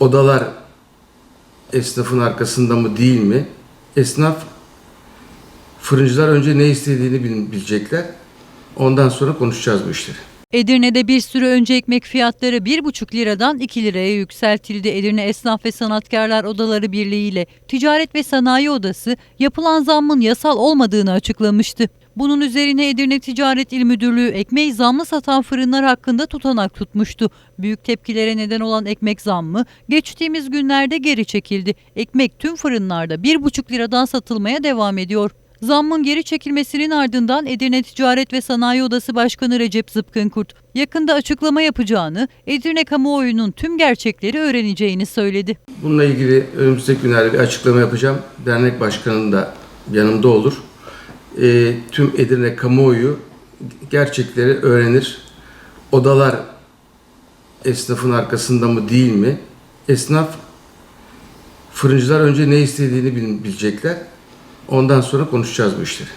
odalar esnafın arkasında mı değil mi? Esnaf fırıncılar önce ne istediğini bil- bilecekler. Ondan sonra konuşacağız bu işleri. Edirne'de bir süre önce ekmek fiyatları 1,5 liradan 2 liraya yükseltildi. Edirne Esnaf ve Sanatkarlar Odaları Birliği ile Ticaret ve Sanayi Odası yapılan zammın yasal olmadığını açıklamıştı. Bunun üzerine Edirne Ticaret İl Müdürlüğü ekmeği zamlı satan fırınlar hakkında tutanak tutmuştu. Büyük tepkilere neden olan ekmek zammı geçtiğimiz günlerde geri çekildi. Ekmek tüm fırınlarda 1,5 liradan satılmaya devam ediyor. Zammın geri çekilmesinin ardından Edirne Ticaret ve Sanayi Odası Başkanı Recep Zıpkınkurt yakında açıklama yapacağını, Edirne kamuoyunun tüm gerçekleri öğreneceğini söyledi. Bununla ilgili önümüzdeki günlerde bir açıklama yapacağım. Dernek başkanım da yanımda olur. Ee, tüm Edirne kamuoyu gerçekleri öğrenir. Odalar esnafın arkasında mı değil mi? Esnaf fırıncılar önce ne istediğini bil- bilecekler. Ondan sonra konuşacağız bu işleri.